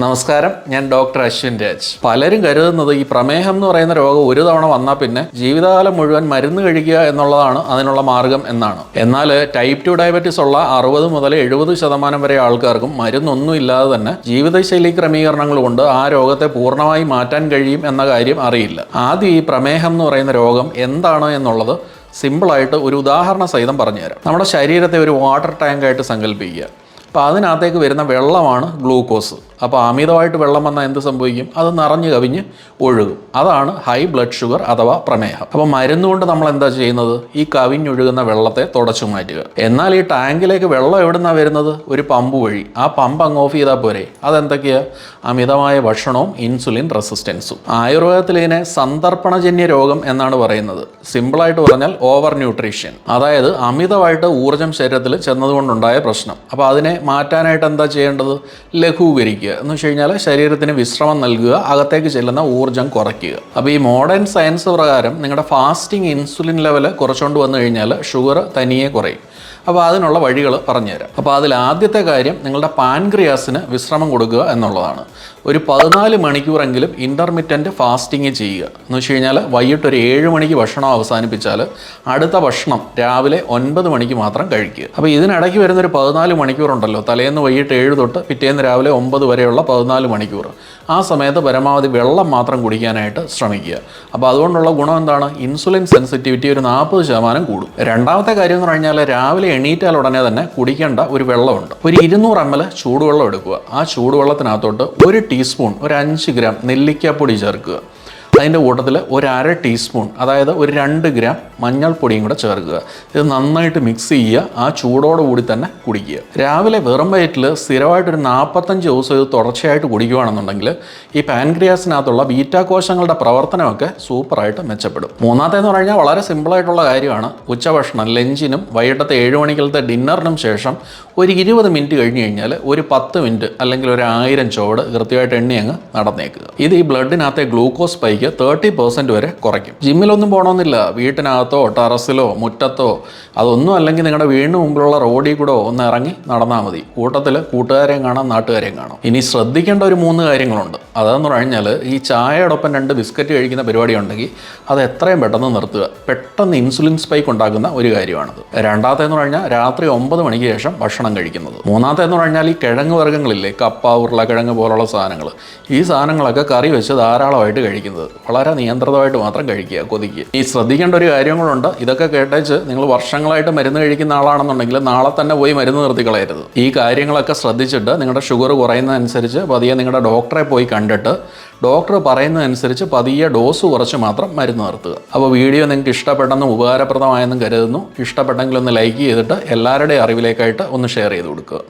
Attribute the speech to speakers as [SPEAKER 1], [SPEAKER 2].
[SPEAKER 1] നമസ്കാരം. ഞാൻ ഡോക്ടർ അശ്വിൻ രാജ്. പലരും കരുതുന്നത് ഈ പ്രമേഹം എന്ന് പറയുന്ന രോഗം ഒരു തവണ വന്നാൽ പിന്നെ ജീവിതകാലം മുഴുവൻ മരുന്ന് കഴിക്കുക എന്നുള്ളതാണ് അതിനുള്ള മാർഗം എന്നാണ്. എന്നാൽ ടൈപ്പ് ടു ഡയബറ്റിസ് ഉള്ള അറുപത് മുതൽ എഴുപത് ശതമാനം വരെ ആൾക്കാർക്കും മരുന്നൊന്നും ഇല്ലാതെ തന്നെ ജീവിതശൈലി ക്രമീകരണങ്ങൾ കൊണ്ട് ആ രോഗത്തെ പൂർണമായി മാറ്റാൻ കഴിയും എന്ന കാര്യം അറിയില്ല. ആദ്യം ഈ പ്രമേഹം എന്ന് പറയുന്ന രോഗം എന്താണ് എന്നുള്ളത് സിമ്പിളായിട്ട് ഒരു ഉദാഹരണ സഹിതം പറഞ്ഞുതരാം. നമ്മുടെ ശരീരത്തെ ഒരു വാട്ടർ ടാങ്കായിട്ട് സങ്കല്പിക്കുക. അപ്പോൾ അതിനകത്തേക്ക് വരുന്ന വെള്ളമാണ് ഗ്ലൂക്കോസ്. അപ്പോൾ അമിതമായിട്ട് വെള്ളം വന്നാൽ എന്ത് സംഭവിക്കും? അത് നിറഞ്ഞു കവിഞ്ഞ് ഒഴുകും. അതാണ് ഹൈ ബ്ലഡ് ഷുഗർ അഥവാ പ്രമേഹം. അപ്പോൾ മരുന്നുകൊണ്ട് നമ്മൾ എന്താ ചെയ്യുന്നത്? ഈ കവിഞ്ഞൊഴുകുന്ന വെള്ളത്തെ തുടച്ചു മാറ്റുക. എന്നാൽ ഈ ടാങ്കിലേക്ക് വെള്ളം എവിടുന്നാണ് വരുന്നത്? ഒരു പമ്പ് വഴി. ആ പമ്പ് അങ്ങ് ഓഫ് ചെയ്താൽ പോരെ. അതെന്തൊക്കെയാണ് അമിതമായ ഭക്ഷണവും ഇൻസുലിൻ റെസിസ്റ്റൻസും. ആയുർവേദത്തിൽ ഇതിനെ സന്ദർപ്പണജന്യ രോഗം എന്നാണ് പറയുന്നത്. സിമ്പിളായിട്ട് പറഞ്ഞാൽ ഓവർ ന്യൂട്രീഷൻ അതായത് അമിതമായിട്ട് ഊർജം ശരീരത്തിൽ ചെന്നതുകൊണ്ടുണ്ടായ പ്രശ്നം. അപ്പോൾ അതിനെ മാറ്റാനായിട്ട് എന്താ ചെയ്യേണ്ടത്? ലഘൂകരിക്കുക. എന്ന് വെച്ച് കഴിഞ്ഞാൽ ശരീരത്തിന് വിശ്രമം നൽകുക അകത്തേക്ക് ചെല്ലുന്ന ഊർജം കുറയ്ക്കുക. അപ്പോൾ ഈ മോഡേൺ സയൻസ് പ്രകാരം നിങ്ങളുടെ ഫാസ്റ്റിംഗ് ഇൻസുലിൻ ലെവൽ കുറച്ചുകൊണ്ട് വന്നു കഴിഞ്ഞാൽ ഷുഗർ തനിയെ കുറയും. അപ്പോൾ അതിനുള്ള വഴികൾ പറഞ്ഞുതരാം. അപ്പോൾ അതിൽ ആദ്യത്തെ കാര്യം നിങ്ങളുടെ പാൻക്രിയാസിന് വിശ്രമം കൊടുക്കുക എന്നുള്ളതാണ്. ഒരു പതിനാല് മണിക്കൂറെങ്കിലും ഇന്റർമിറ്റന്റ് ഫാസ്റ്റിംഗ് ചെയ്യുക. എന്ന് വെച്ച് കഴിഞ്ഞാൽ വൈകിട്ട് ഒരു ഏഴ് മണിക്ക് ഭക്ഷണം അവസാനിപ്പിച്ചാൽ അടുത്ത ഭക്ഷണം രാവിലെ ഒൻപത് മണിക്ക് മാത്രം കഴിക്കുക. അപ്പോൾ ഇതിനിടയ്ക്ക് വരുന്ന ഒരു പതിനാല് മണിക്കൂറുണ്ടല്ലോ. തലേന്ന് വൈകിട്ട് ഏഴ് തൊട്ട് പിറ്റേന്ന് രാവിലെ ഒമ്പത് വരെയുള്ള പതിനാല് മണിക്കൂർ. ആ സമയത്ത് പരമാവധി വെള്ളം മാത്രം കുടിക്കാനായിട്ട് ശ്രമിക്കുക. അപ്പോൾ അതുകൊണ്ടുള്ള ഗുണം എന്താണ്? ഇൻസുലിൻ സെൻസിറ്റിവിറ്റി ഒരു നാൽപ്പത് ശതമാനം കൂടും. രണ്ടാമത്തെ കാര്യം എന്ന് പറഞ്ഞാൽ രാവിലെ എണീറ്റാൽ ഉടനെ തന്നെ കുടിക്കേണ്ട ഒരു വെള്ളമുണ്ട്. ഒരു ഇരുന്നൂറ് എം എൽ ചൂടുവെള്ളം എടുക്കുക. ആ ചൂടുവെള്ളത്തിനകത്തോട്ട് ഒരു ടീസ്പൂൺ ഒരു അഞ്ച് ഗ്രാം നെല്ലിക്കാപ്പൊടി ചേർക്കുക. അതിന്റെ കൂട്ടത്തിൽ ഒരു അര ടീസ്പൂൺ അതായത് ഒരു രണ്ട് ഗ്രാം മഞ്ഞൾപ്പൊടിയും കൂടെ ചേർക്കുക. ഇത് നന്നായിട്ട് മിക്സ് ചെയ്യുക ആ ചൂടോടുകൂടി തന്നെ കുടിക്കുക. രാവിലെ വെറും വയറ്റിൽ സ്ഥിരമായിട്ടൊരു നാൽപ്പത്തഞ്ച് ദിവസം ഇത് തുടർച്ചയായിട്ട് കുടിക്കുകയാണെന്നുണ്ടെങ്കിൽ ഈ പാൻക്രിയാസിനകത്തുള്ള ബീറ്റാ കോശങ്ങളുടെ പ്രവർത്തനമൊക്കെ സൂപ്പറായിട്ട് മെച്ചപ്പെടും. മൂന്നാമത്തേന്ന് പറഞ്ഞാൽ വളരെ സിമ്പിളായിട്ടുള്ള കാര്യമാണ്. ഉച്ചഭക്ഷണം ലഞ്ചിനും വൈകിട്ടത്തെ ഏഴ് മണിക്കലത്തെ ഡിന്നറിനും ശേഷം ഒരു ഇരുപത് മിനിറ്റ് കഴിഞ്ഞ് കഴിഞ്ഞാൽ ഒരു പത്ത് മിനിറ്റ് അല്ലെങ്കിൽ ഒരു ആയിരം ചുവട് കൃത്യമായിട്ട് എണ്ണി അങ്ങ് നടന്നേക്കുക. ഇത് ഈ ബ്ലഡിനകത്തെ ഗ്ലൂക്കോസ് സ്പൈക്ക് തേർട്ടി പെർസെന്റ് വരെ കുറയ്ക്കും. ജിമ്മിലൊന്നും പോകണമെന്നില്ല വീട്ടിനകത്തോ ടെറസിലോ മുറ്റത്തോ അതൊന്നും അല്ലെങ്കിൽ നിങ്ങളുടെ വീടിന് മുമ്പിലുള്ള റോഡിൽ കൂടെ ഒന്ന് ഇറങ്ങി നടന്നാൽ മതി. കൂട്ടത്തിൽ കൂട്ടുകാരെയും കാണാം നാട്ടുകാരെയും കാണാം. ഇനി ശ്രദ്ധിക്കേണ്ട ഒരു മൂന്ന് കാര്യങ്ങളുണ്ട്. അതെന്ന് പറഞ്ഞാൽ ഈ ചായയോടൊപ്പം രണ്ട് ബിസ്ക്കറ്റ് കഴിക്കുന്ന പരിപാടി ഉണ്ടെങ്കിൽ അത് എത്രയും പെട്ടെന്ന് നിർത്തുക. പെട്ടെന്ന് ഇൻസുലിൻ സ്പൈക്ക് ഉണ്ടാക്കുന്ന ഒരു കാര്യമാണത്. രണ്ടാമത്തേന്ന് പറഞ്ഞാൽ രാത്രി ഒമ്പത് മണിക്ക് ശേഷം ഭക്ഷണം കഴിക്കുന്നത്. മൂന്നാമത്തേന്ന് പറഞ്ഞാൽ ഈ കിഴങ്ങ് വർഗങ്ങളില്ലേ കപ്പ ഉരുളക്കിഴങ്ങ് പോലുള്ള സാധനങ്ങൾ ഈ സാധനങ്ങളൊക്കെ കറി വെച്ച് ധാരാളമായിട്ട് കഴിക്കുന്നത്. വളരെ നിയന്ത്രിതമായിട്ട് മാത്രം കഴിക്കുക കൊതിക്കുക. ഈ ശ്രദ്ധിക്കേണ്ട ഒരു കാര്യങ്ങളുണ്ട്. ഇതൊക്കെ കേട്ടേച്ച് നിങ്ങൾ വർഷങ്ങളായിട്ട് മരുന്ന് കഴിക്കുന്ന ആളാണെന്നുണ്ടെങ്കിൽ നാളെ തന്നെ പോയി മരുന്ന് നിർത്തി കളയരുത് ഈ കാര്യങ്ങളൊക്കെ ശ്രദ്ധിച്ചിട്ട് നിങ്ങളുടെ ഷുഗർ കുറയുന്നതനുസരിച്ച് പതിയെ നിങ്ങളുടെ ഡോക്ടറെ പോയി കണ്ടിട്ട് ഡോക്ടർ പറയുന്നതനുസരിച്ച് പതിയെ ഡോസ് കുറച്ച് മാത്രം മരുന്ന് നിർത്തുക. അപ്പോൾ വീഡിയോ നിങ്ങൾക്ക് ഇഷ്ടപ്പെട്ടെന്നും ഉപകാരപ്രദമായെന്നും കരുതുന്നു. ഇഷ്ടപ്പെട്ടെങ്കിൽ ഒന്ന് ലൈക്ക് ചെയ്തിട്ട് എല്ലാവരുടെയും അറിവിലേക്കായിട്ട് ഒന്ന് ഷെയർ ചെയ്ത് കൊടുക്കുക.